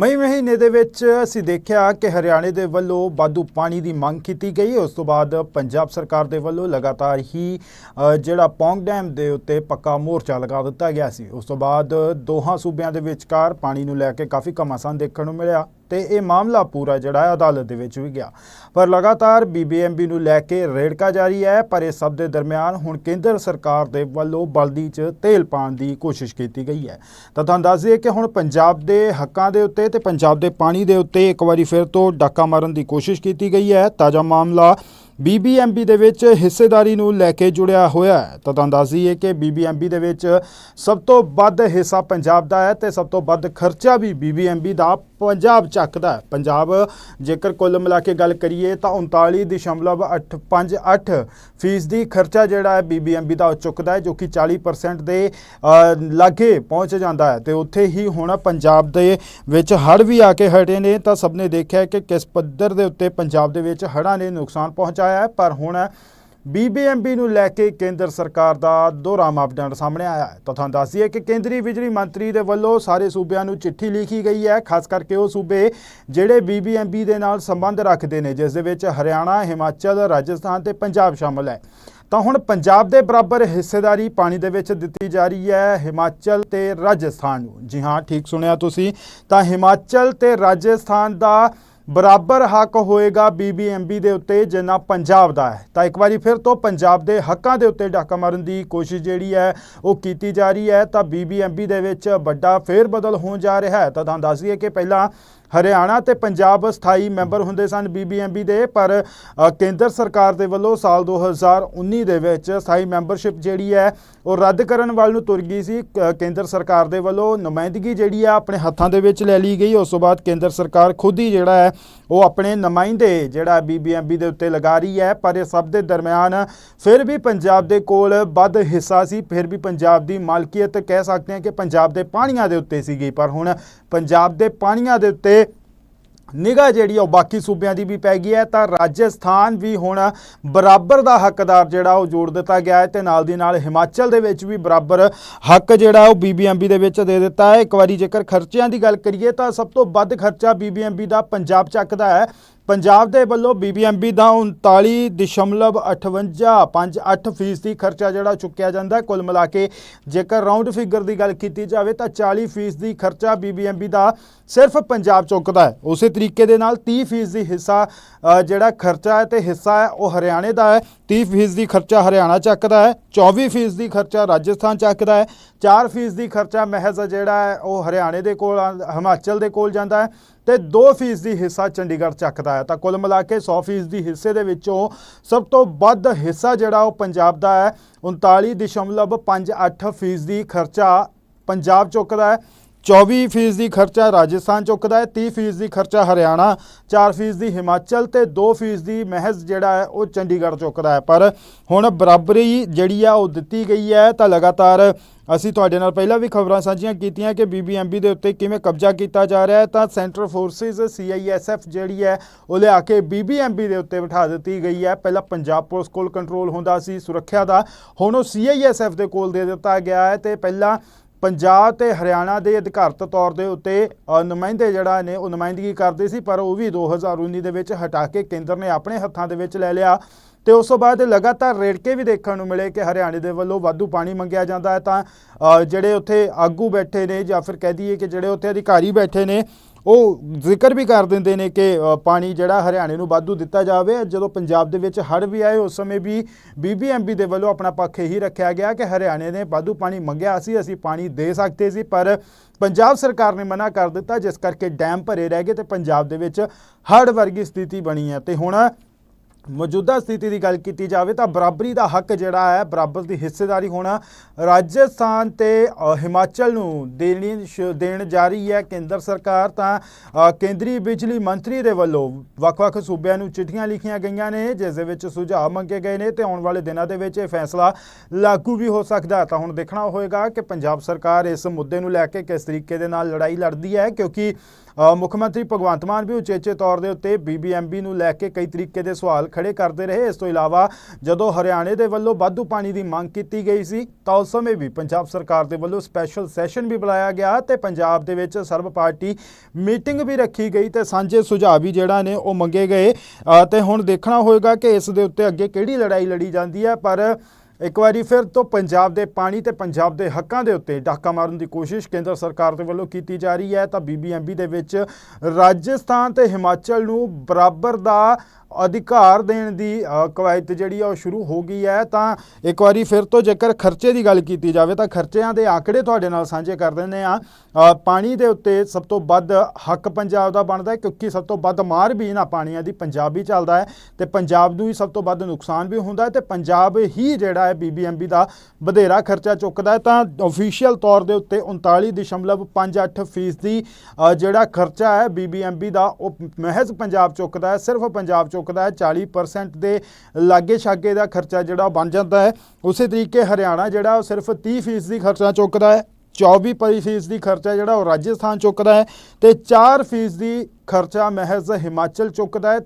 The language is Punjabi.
ਮਈ ਮਹੀਨੇ ਦੇ ਵਿੱਚ ਅਸੀਂ ਦੇਖਿਆ ਕਿ ਹਰਿਆਣੇ ਦੇ ਵੱਲੋਂ ਵਾਧੂ ਪਾਣੀ ਦੀ ਮੰਗ ਕੀਤੀ ਗਈ। ਉਸ ਤੋਂ ਬਾਅਦ ਪੰਜਾਬ ਸਰਕਾਰ ਦੇ ਵੱਲੋਂ ਲਗਾਤਾਰ ਹੀ ਜਿਹੜਾ ਪੌਂਗ ਡੈਮ ਦੇ ਉੱਤੇ ਪੱਕਾ ਮੋਰਚਾ ਲਗਾ ਦਿੱਤਾ ਗਿਆ ਸੀ। ਉਸ ਤੋਂ ਬਾਅਦ ਦੋਹਾਂ ਸੂਬਿਆਂ ਦੇ ਵਿਚਕਾਰ ਪਾਣੀ ਨੂੰ ਲੈ ਕੇ ਕਾਫੀ ਘਮਾਸਾਨ ਦੇਖਣ ਨੂੰ ਮਿਲਿਆ। ਤੇ ਇਹ ਮਾਮਲਾ ਪੂਰਾ ਜਿਹੜਾ ਹੈ ਅਦਾਲਤ ਦੇ ਵਿੱਚ ਵੀ ਗਿਆ। ਪਰ ਲਗਾਤਾਰ ਬੀਬੀਐਮਬੀ ਨੂੰ ਲੈ ਕੇ ਰੇੜਕਾ ਜਾਰੀ ਹੈ, ਪਰ ਇਸ ਸਭ ਦੇ ਦਰਮਿਆਨ ਹੁਣ ਕੇਂਦਰ ਸਰਕਾਰ ਦੇ ਵੱਲੋਂ ਬਲਦੀ 'ਚ ਤੇਲ ਪਾਉਣ ਦੀ ਕੋਸ਼ਿਸ਼ ਕੀਤੀ ਗਈ ਹੈ। ਤਾਂ ਤੁਹਾਨੂੰ ਦੱਸ ਦਈਏ ਕਿ ਹੁਣ ਪੰਜਾਬ ਦੇ ਹੱਕਾਂ ਦੇ ਉੱਤੇ ਤੇ ਪੰਜਾਬ ਦੇ ਪਾਣੀ ਦੇ ਉੱਤੇ ਇੱਕ ਵਾਰੀ ਫਿਰ ਤੋਂ ਡਾਕਾ ਮਾਰਨ ਦੀ ਕੋਸ਼ਿਸ਼ ਕੀਤੀ ਗਈ ਹੈ। ਤਾਜ਼ਾ ਮਾਮਲਾ ਬੀਬੀਐਮਬੀ ਦੇ ਵਿੱਚ ਹਿੱਸੇਦਾਰੀ ਨੂੰ ਲੈ ਕੇ ਜੁੜਿਆ ਹੋਇਆ ਹੈ। ਤਾਂ ਤੁਹਾਨੂੰ ਦੱਸ ਦਈਏ ਕਿ ਬੀਬੀਐਮਬੀ ਦੇ ਵਿੱਚ ਸਭ ਤੋਂ ਵੱਧ ਹਿੱਸਾ ਪੰਜਾਬ ਦਾ ਹੈ ਤੇ ਸਭ ਤੋਂ ਵੱਧ ਖਰਚਾ ਵੀ ਬੀਬੀਐਮਬੀ ਦਾ ਪੰਜਾਬ ਚੱਕਦਾ ਹੈ। ਪੰਜਾਬ, ਜੇਕਰ ਕੁੱਲ ਮਿਲਾ ਕੇ ਗੱਲ ਕਰੀਏ ਤਾਂ 39.858 ਫੀਸਦੀ ਖਰਚਾ ਜਿਹੜਾ ਹੈ ਬੀਬੀਐਮਬੀ ਦਾ ਉਹ ਚੁੱਕਦਾ ਹੈ, ਜੋ ਕਿ 40% ਦੇ ਲਾਗੇ ਪਹੁੰਚ ਜਾਂਦਾ ਹੈ। ਤੇ ਉੱਥੇ ਹੀ ਹੁਣ ਪੰਜਾਬ ਦੇ ਵਿੱਚ ਹੜ੍ਹ ਵੀ ਆ ਕੇ ਹਟੇ ਨੇ, ਤਾਂ ਸਭ ਨੇ ਦੇਖਿਆ ਕਿ ਕਿਸ ਪੱਧਰ ਦੇ ਉੱਤੇ ਪੰਜਾਬ ਦੇ ਵਿੱਚ ਹੜ੍ਹਾਂ ਨੇ ਨੁਕਸਾਨ ਪਹੁੰਚਾਇਆ ਹੈ। ਪਰ ਹੁਣ ਬੀਬੀਐਮਬੀ ਨੂੰ ਲੈ ਕੇ ਕੇਂਦਰ ਸਰਕਾਰ ਦਾ ਦੋਹਰਾ ਮਾਪਦੰਡ ਸਾਹਮਣੇ ਆਇਆ ਹੈ। ਤਾਂ ਤੁਹਾਨੂੰ ਦੱਸ ਦਈਏ ਕਿ ਕੇਂਦਰੀ ਬਿਜਲੀ ਮੰਤਰੀ ਦੇ ਵੱਲੋਂ ਸਾਰੇ ਸੂਬਿਆਂ ਨੂੰ ਚਿੱਠੀ ਲਿਖੀ ਗਈ ਹੈ। ਖਾਸ ਕਰਕੇ ਉਹ ਸੂਬੇ ਜਿਹੜੇ ਬੀਬੀਐਮਬੀ ਦੇ ਨਾਲ ਸੰਬੰਧ ਰੱਖਦੇ ਨੇ, ਜਿਸ ਦੇ ਵਿੱਚ ਹਰਿਆਣਾ, ਹਿਮਾਚਲ, ਰਾਜਸਥਾਨ ਤੇ ਪੰਜਾਬ ਸ਼ਾਮਲ ਹੈ। ਤਾਂ ਹੁਣ ਪੰਜਾਬ ਦੇ ਬਰਾਬਰ ਹਿੱਸੇਦਾਰੀ ਪਾਣੀ ਦੇ ਵਿੱਚ ਦਿੱਤੀ ਜਾ ਰਹੀ ਹੈ, ਹਿਮਾਚਲ ਤੇ ਰਾਜਸਥਾਨ ਨੂੰ। ਜੀ ਹਾਂ, ਠੀਕ ਸੁਣਿਆ ਤੁਸੀਂ। ਤਾਂ ਹਿਮਾਚਲ ਤੇ ਰਾਜਸਥਾਨ ਦਾ ਬਰਾਬਰ ਹੱਕ ਹੋਏਗਾ ਬੀਬੀਐਮਬੀ ਦੇ ਉੱਤੇ, ਜਿੰਨਾ ਪੰਜਾਬ ਦਾ ਹੈ। ਤਾਂ ਇੱਕ ਵਾਰੀ ਫਿਰ ਤੋਂ ਪੰਜਾਬ ਦੇ ਹੱਕਾਂ ਦੇ ਉੱਤੇ ਡਾਕਾ ਮਾਰਨ ਦੀ ਕੋਸ਼ਿਸ਼ ਜਿਹੜੀ ਹੈ, ਉਹ ਕੀਤੀ ਜਾ ਰਹੀ ਹੈ। ਤਾਂ ਬੀਬੀਐਮਬੀ ਦੇ ਵਿੱਚ ਵੱਡਾ ਫੇਰ ਬਦਲ ਹੋਣ ਜਾ ਰਿਹਾ ਹੈ। ਤਾਂ ਤੁਹਾਨੂੰ ਦੱਸ ਦਈਏ ਕਿ ਪਹਿਲਾਂ ਹਰਿਆਣਾ ਤੇ ਪੰਜਾਬ ਸਥਾਈ ਮੈਂਬਰ ਹੁੰਦੇ ਸਨ ਬੀਬੀਐਮਬੀ ਦੇ, ਪਰ ਕੇਂਦਰ ਸਰਕਾਰ ਦੇ ਵੱਲੋਂ ਸਾਲ 2019 ਦੇ ਵਿੱਚ ਸਥਾਈ ਮੈਂਬਰਸ਼ਿਪ ਜਿਹੜੀ ਹੈ, ਉਹ ਰੱਦ ਕਰਨ ਵੱਲ ਨੂੰ ਤੁਰ ਗਈ ਸੀ। ਕ- ਕੇਂਦਰ ਸਰਕਾਰ ਦੇ ਵੱਲੋਂ ਨੁਮਾਇੰਦਗੀ ਜਿਹੜੀ ਆ, ਆਪਣੇ ਹੱਥਾਂ ਦੇ ਵਿੱਚ ਲੈ ਲਈ ਗਈ। ਉਸ ਤੋਂ ਬਾਅਦ ਕੇਂਦਰ ਸਰਕਾਰ ਖੁਦ ਹੀ ਜਿਹੜਾ ਹੈ, ਉਹ ਆਪਣੇ ਨੁਮਾਇੰਦੇ ਜਿਹੜਾ ਬੀਬੀਐਮਬੀ ਦੇ ਉੱਤੇ ਲਗਾ ਰਹੀ ਹੈ। ਪਰ ਇਹ ਸਭ ਦੇ ਦਰਮਿਆਨ ਫਿਰ ਵੀ ਪੰਜਾਬ ਦੇ ਕੋਲ ਵੱਧ ਹਿੱਸਾ ਸੀ। ਫਿਰ ਵੀ ਪੰਜਾਬ ਦੀ ਮਾਲਕੀਅਤ ਕਹਿ ਸਕਦੇ ਹਾਂ ਕਿ ਪੰਜਾਬ ਦੇ ਪਾਣੀਆਂ ਦੇ ਉੱਤੇ ਸੀਗੀ। ਪਰ ਹੁਣ ਪੰਜਾਬ ਦੇ ਪਾਣੀਆਂ ਦੇ ਉੱਤੇ ਨਿਗਾਹ ਜਿਹੜੀ ਆ ਉਹ ਬਾਕੀ ਸੂਬਿਆਂ ਦੀ ਵੀ ਪੈ ਗਈ ਹੈ, ਤਾਂ ਰਾਜਸਥਾਨ ਵੀ ਹੁਣ ਬਰਾਬਰ ਦਾ ਹੱਕਦਾਰ ਜਿਹੜਾ ਉਹ ਜੋੜ ਦਿੱਤਾ ਗਿਆ ਹੈ ਤੇ ਨਾਲ ਦੀ ਨਾਲ ਹਿਮਾਚਲ ਦੇ ਵਿੱਚ ਵੀ ਬਰਾਬਰ ਹੱਕ ਜਿਹੜਾ ਉਹ ਬੀਬੀਐਮਬੀ ਦੇ ਵਿੱਚ ਦੇ ਦਿੱਤਾ ਹੈ। ਇੱਕ ਵਾਰੀ ਜੇਕਰ ਖਰਚਿਆਂ ਦੀ ਗੱਲ ਕਰੀਏ ਤਾਂ ਸਭ ਤੋਂ ਵੱਧ ਖਰਚਾ ਬੀਬੀਐਮਬੀ ਦਾ ਪੰਜਾਬ ਚੱਕਦਾ ਹੈ। ਪੰਜਾਬ ਦੇ ਵੱਲੋਂ ਬੀਬੀਐਮਬੀ ਦਾ 39.5858 ਫੀਸਦੀ ਖਰਚਾ ਜਿਹੜਾ ਚੁੱਕਿਆ ਜਾਂਦਾ ਕੁੱਲ ਮਿਲਾ ਕੇ ਜੇਕਰ ਰਾਉਂਡ ਫਿਗਰ ਦੀ ਗੱਲ ਕੀਤੀ ਜਾਵੇ ਤਾਂ 40 ਫੀਸਦੀ ਖਰਚਾ ਬੀਬੀਐਮਬੀ ਦਾ ਸਿਰਫ ਪੰਜਾਬ ਚੁੱਕਦਾ ਹੈ। ਉਸੇ ਤਰੀਕੇ ਦੇ ਨਾਲ 30 ਫੀਸਦੀ ਹਿੱਸਾ ਜਿਹੜਾ ਖਰਚਾ ਹੈ ਤੇ ਹਿੱਸਾ ਹੈ ਉਹ ਹਰਿਆਣੇ ਦਾ ਹੈ। 30 ਫੀਸਦੀ ਖਰਚਾ ਹਰਿਆਣਾ ਚੱਕਦਾ ਹੈ 24 ਫੀਸਦੀ ਖਰਚਾ ਰਾਜਸਥਾਨ ਚੱਕਦਾ ਹੈ 4 ਫੀਸਦੀ ਖਰਚਾ ਮਹਿਜ਼ ਜਿਹੜਾ ਹੈ, ਉਹ ਹਰਿਆਣੇ ਦੇ ਕੋਲ ਆਂ- ਹਿਮਾਚਲ ਦੇ ਕੋਲ ਜਾਂਦਾ ਹੈ ਤੇ 2 ਫੀਸਦੀ ਹਿੱਸਾ ਚੰਡੀਗੜ੍ਹ ਚੱਕਦਾ ਹੈ। ਤਾਂ ਕੁੱਲ ਮਿਲਾ ਕੇ 100 ਫੀਸਦੀ ਹਿੱਸੇ ਦੇ ਵਿੱਚੋਂ ਸਭ ਤੋਂ ਵੱਧ ਹਿੱਸਾ ਜਿਹੜਾ ਉਹ ਪੰਜਾਬ ਦਾ ਹੈ 39.58 ਫੀਸਦੀ ਖਰਚਾ ਪੰਜਾਬ ਚੁੱਕਦਾ ਹੈ 24 ਫੀਸਦੀ ਖਰਚਾ ਰਾਜਸਥਾਨ ਚੁੱਕਦਾ ਹੈ 30 ਫੀਸਦੀ ਖਰਚਾ ਹਰਿਆਣਾ 4 ਫੀਸਦੀ ਹਿਮਾਚਲ ਤੇ 2 ਫੀਸਦੀ ਮਹਿਜ਼ ਜਿਹੜਾ ਹੈ ਉਹ ਚੰਡੀਗੜ੍ਹ ਚੁੱਕਦਾ ਹੈ। ਪਰ ਹੁਣ ਬਰਾਬਰੀ ਜਿਹੜੀ ਆ ਉਹ ਦਿੱਤੀ ਗਈ ਹੈ ਤਾਂ ਲਗਾਤਾਰ ਅਸੀਂ ਤੁਹਾਡੇ ਨਾਲ ਪਹਿਲਾਂ ਵੀ ਖਬਰਾਂ ਸਾਂਝੀਆਂ ਕੀਤੀਆਂ ਕਿ ਬੀਬੀਐਮਬੀ ਦੇ ਉੱਤੇ ਕਿਵੇਂ ਕਬਜ਼ਾ ਕੀਤਾ ਜਾ ਰਿਹਾ ਹੈ, ਤਾਂ ਸੈਂਟਰਲ ਫੋਰਸਿਸ ਸੀਆਈਐਸਐਫ ਜਿਹੜੀ ਹੈ ਉਹ ਲਿਆ ਕੇ ਬੀਬੀਐਮਬੀ ਦੇ ਉੱਤੇ ਬਿਠਾ ਦਿੱਤੀ ਗਈ ਹੈ। ਪਹਿਲਾਂ ਪੰਜਾਬ ਪੁਲਿਸ ਕੋਲ ਕੰਟਰੋਲ ਹੁੰਦਾ ਸੀ, ਸੁਰੱਖਿਆ ਦਾ, ਹੁਣ ਉਹ ਸੀਆਈਐਸਐਫ ਦੇ ਕੋਲ ਦੇ ਦਿੱਤਾ ਗਿਆ ਹੈ ਤੇ ਪਹਿਲਾਂ ਪੰਜਾਬ ਤੇ ਹਰਿਆਣਾ ਦੇ ਅਧਿਕਾਰਤ ਤੌਰ ਦੇ ਉੱਤੇ ਨੁਮਾਇੰਦੇ ਜਿਹੜਾ ਨੇ ਉਹ ਨੁਮਾਇੰਦਗੀ ਕਰਦੇ ਸੀ, ਪਰ ਉਹ ਵੀ 2019 ਦੇ ਵਿੱਚ ਹਟਾ ਕੇ ਕੇਂਦਰ ਨੇ ਆਪਣੇ ਹੱਥਾਂ ਦੇ ਵਿੱਚ ਲੈ ਲਿਆ। ਤੇ ਉਸ ਤੋਂ ਬਾਅਦ ਲਗਾਤਾਰ ਰੇੜਕੇ ਵੀ ਦੇਖਣ ਨੂੰ ਮਿਲੇ ਕਿ ਹਰਿਆਣੇ ਦੇ ਵੱਲੋਂ ਵਾਧੂ ਪਾਣੀ ਮੰਗਿਆ ਜਾਂਦਾ ਹੈ ਤਾਂ ਜਿਹੜੇ ਉੱਥੇ ਆਗੂ ਬੈਠੇ ਨੇ ਜਾਂ ਫਿਰ ਕਹਿ ਦਈਏ ਕਿ ਜਿਹੜੇ ਉੱਥੇ ਅਧਿਕਾਰੀ ਬੈਠੇ ਨੇ ਉਹ ਜ਼ਿਕਰ ਵੀ ਕਰ ਦਿੰਦੇ ਨੇ ਕਿ ਪਾਣੀ ਜਿਹੜਾ ਹਰਿਆਣੇ ਨੂੰ ਵਾਧੂ ਦਿੱਤਾ ਜਾਵੇ। ਜਦੋਂ ਪੰਜਾਬ ਦੇ ਵਿੱਚ ਹੜ੍ਹ ਵੀ ਆਏ, ਉਸ ਸਮੇਂ ਵੀ ਬੀਬੀਐਮਬੀ ਦੇ ਵੱਲੋਂ ਆਪਣਾ ਪੱਖ ਇਹੀ ਰੱਖਿਆ ਗਿਆ ਕਿ ਹਰਿਆਣੇ ਨੇ ਵਾਧੂ ਪਾਣੀ ਮੰਗਿਆ ਸੀ, ਅਸੀਂ ਪਾਣੀ ਦੇ ਸਕਦੇ ਸੀ, ਪਰ ਪੰਜਾਬ ਸਰਕਾਰ ਨੇ ਮਨਾ ਕਰ ਦਿੱਤਾ, ਜਿਸ ਕਰਕੇ ਡੈਮ ਭਰੇ ਰਹਿ ਗਏ ਤੇ ਪੰਜਾਬ ਦੇ ਵਿੱਚ ਹੜ੍ਹ ਵਰਗੀ ਸਥਿਤੀ ਬਣੀ ਹੈ। ਤੇ ਹੁਣ ਮੌਜੂਦਾ ਸਥਿਤੀ ਦੀ ਗੱਲ ਕੀਤੀ ਜਾਵੇ ਤਾਂ ਬਰਾਬਰੀ ਦਾ ਹੱਕ ਜਿਹੜਾ ਹੈ, ਬਰਾਬਰ ਦੀ ਹਿੱਸੇਦਾਰੀ ਹੋਣਾ ਰਾਜਸਥਾਨ ਤੇ ਹਿਮਾਚਲ ਨੂੰ ਦੇਣੀ ਸ਼- ਦੇਣ ਜਾ ਰਹੀ ਹੈ ਕੇਂਦਰ ਸਰਕਾਰ ਤਾਂ ਕੇਂਦਰੀ ਬਿਜਲੀ ਮੰਤਰੀ ਦੇ ਵੱਲੋਂ ਵੱਖ-ਵੱਖ ਸੂਬਿਆਂ ਨੂੰ ਚਿੱਠੀਆਂ ਲਿਖੀਆਂ ਗਈਆਂ ਨੇ, ਜਿਸ ਦੇ ਵਿੱਚ ਸੁਝਾਅ ਮੰਗੇ ਗਏ ਨੇ ਤੇ ਆਉਣ ਵਾਲੇ ਦਿਨਾਂ ਦੇ ਵਿੱਚ ਇਹ ਫੈਸਲਾ ਲਾਗੂ ਵੀ ਹੋ ਸਕਦਾ ਤਾਂ ਹੁਣ ਦੇਖਣਾ ਹੋਏਗਾ ਕਿ ਪੰਜਾਬ ਸਰਕਾਰ ਇਸ ਮੁੱਦੇ ਨੂੰ ਲੈ ਕੇ ਕਿਸ ਤਰੀਕੇ ਦੇ ਨਾਲ ਲੜਾਈ ਲੜਦੀ ਹੈ, ਕਿਉਂਕਿ ਮੁੱਖ ਮੰਤਰੀ ਭਗਵੰਤ ਮਾਨ ਵੀ ਉਚੇਚੇ ਤੌਰ ਦੇ ਉੱਤੇ ਬੀਬੀਐਮਬੀ ਨੂੰ ਲੈ ਕੇ ਕਈ ਤਰੀਕੇ ਦੇ ਸਵਾਲ ਖੜੇ ਕਰਦੇ ਰਹੇ। ਇਸ ਤੋਂ ਇਲਾਵਾ ਜਦੋਂ ਹਰਿਆਣੇ ਦੇ ਵੱਲੋਂ ਵਾਧੂ ਪਾਣੀ ਦੀ ਮੰਗ ਕੀਤੀ ਗਈ ਸੀ ਤਾਂ ਉਸ ਸਮੇਂ ਵੀ ਪੰਜਾਬ ਸਰਕਾਰ ਦੇ ਵੱਲੋਂ ਸਪੈਸ਼ਲ ਸੈਸ਼ਨ ਵੀ ਬੁਲਾਇਆ ਗਿਆ ਤੇ ਪੰਜਾਬ ਦੇ ਵਿੱਚ ਸਰਬ ਪਾਰਟੀ ਮੀਟਿੰਗ ਵੀ ਰੱਖੀ ਗਈ ਤੇ ਸਾਂਝੇ ਸੁਝਾਅ ਵੀ ਜਿਹੜਾ ਨੇ ਉਹ ਮੰਗੇ ਗਏ। ਅ, ਤੇ ਹੁਣ ਦੇਖਣਾ ਹੋਏਗਾ ਕਿ ਇਸ ਦੇ ਉੱਤੇ ਅੱਗੇ ਕਿਹੜੀ ਲੜਾਈ ਲੜੀ ਜਾਂਦੀ ਹੈ ਪਰ ਇੱਕ ਵਾਰੀ ਫਿਰ ਤੋਂ ਪੰਜਾਬ ਦੇ ਪਾਣੀ ਤੇ ਪੰਜਾਬ ਦੇ ਹੱਕਾਂ ਦੇ ਉੱਤੇ ਡਾਕਾ ਮਾਰਨ ਦੀ ਕੋਸ਼ਿਸ਼ ਕੇਂਦਰ ਸਰਕਾਰ ਦੇ ਵੱਲੋਂ ਕੀਤੀ ਜਾ ਰਹੀ ਹੈ ਤਾਂ ਬੀਬੀਐਮਬੀ ਦੇ ਵਿੱਚ ਰਾਜਸਥਾਨ ਤੇ ਹਿਮਾਚਲ ਨੂੰ ਬਰਾਬਰ ਦਾ ਅਧਿਕਾਰ ਦੇਣ ਦੀ ਕਵਾਇਤ ਜਿਹੜੀ ਆ ਉਹ ਸ਼ੁਰੂ ਹੋ ਗਈ ਹੈ, ਤਾਂ ਇੱਕ ਵਾਰੀ ਫਿਰ ਤੋਂ ਜੇਕਰ ਖਰਚੇ ਦੀ ਗੱਲ ਕੀਤੀ ਜਾਵੇ, ਤਾਂ ਖਰਚਿਆਂ ਦੇ ਆંકੜੇ ਤੁਹਾਡੇ ਨਾਲ ਸਾਂਝੇ ਕਰ ਦਿੰਦੇ ਆ ਪਾਣੀ ਦੇ ਉੱਤੇ ਸਭ ਤੋਂ ਵੱਧ ਹੱਕ ਪੰਜਾਬ ਦਾ ਬਣਦਾ ਹੈ, ਕਿਉਂਕਿ ਸਭ ਤੋਂ ਵੱਧ ਮਾਰ ਵੀ ਇਹਨਾਂ ਪਾਣੀਆਂ ਦੀ ਪੰਜਾਬ ਹੀ ਚੱਲਦਾ ਹੈ, ਤੇ ਪੰਜਾਬ ਨੂੰ ਹੀ ਸਭ ਤੋਂ ਵੱਧ ਨੁਕਸਾਨ ਵੀ ਹੁੰਦਾ ਹੈ, ਤੇ ਪੰਜਾਬ ਹੀ ਜਿਹੜਾ ਹੈ ਬੀਬੀਐਮਬੀ ਦਾ ਵਧੇਰਾ ਖਰਚਾ ਚੁੱਕਦਾ ਹੈ। ਤਾਂ ਅਫੀਸ਼ੀਅਲ ਤੌਰ ਦੇ ਉੱਤੇ 39.58% ਫੀਸਦੀ ਜਿਹੜਾ ਖਰਚਾ ਹੈ ਬੀਬੀਐਮਬੀ ਦਾ, ਉਹ ਮਹਿਜ਼ ਪੰਜਾਬ ਚੁੱਕਦਾ ਹੈ, ਸਿਰਫ ਪੰਜਾਬ ਚੁੱਕਦਾ ਹੈ। 40% ਦੇ ਲਾਗੇ ਛਾਗੇ ਦਾ ਖਰਚਾ ਜਿਹੜਾ ਉਹ ਬਣ ਜਾਂਦਾ ਹੈ। ਉਸੇ ਤਰੀਕੇ ਹਰਿਆਣਾ ਜਿਹੜਾ ਉਹ ਸਿਰਫ 30% ਫੀਸਦੀ ਖਰਚਾ ਚੁੱਕਦਾ ਹੈ। 24% ਫੀਸਦੀ ਖਰਚਾ ਜਿਹੜਾ ਉਹ ਰਾਜਸਥਾਨ ਚੁੱਕਦਾ ਹੈ ਤੇ 4% ਫੀਸਦੀ ਖਰਚਾ ਮਹਿਜ਼ ਹਿਮਾਚਲ ਚੁੱਕਦਾ ਹੈ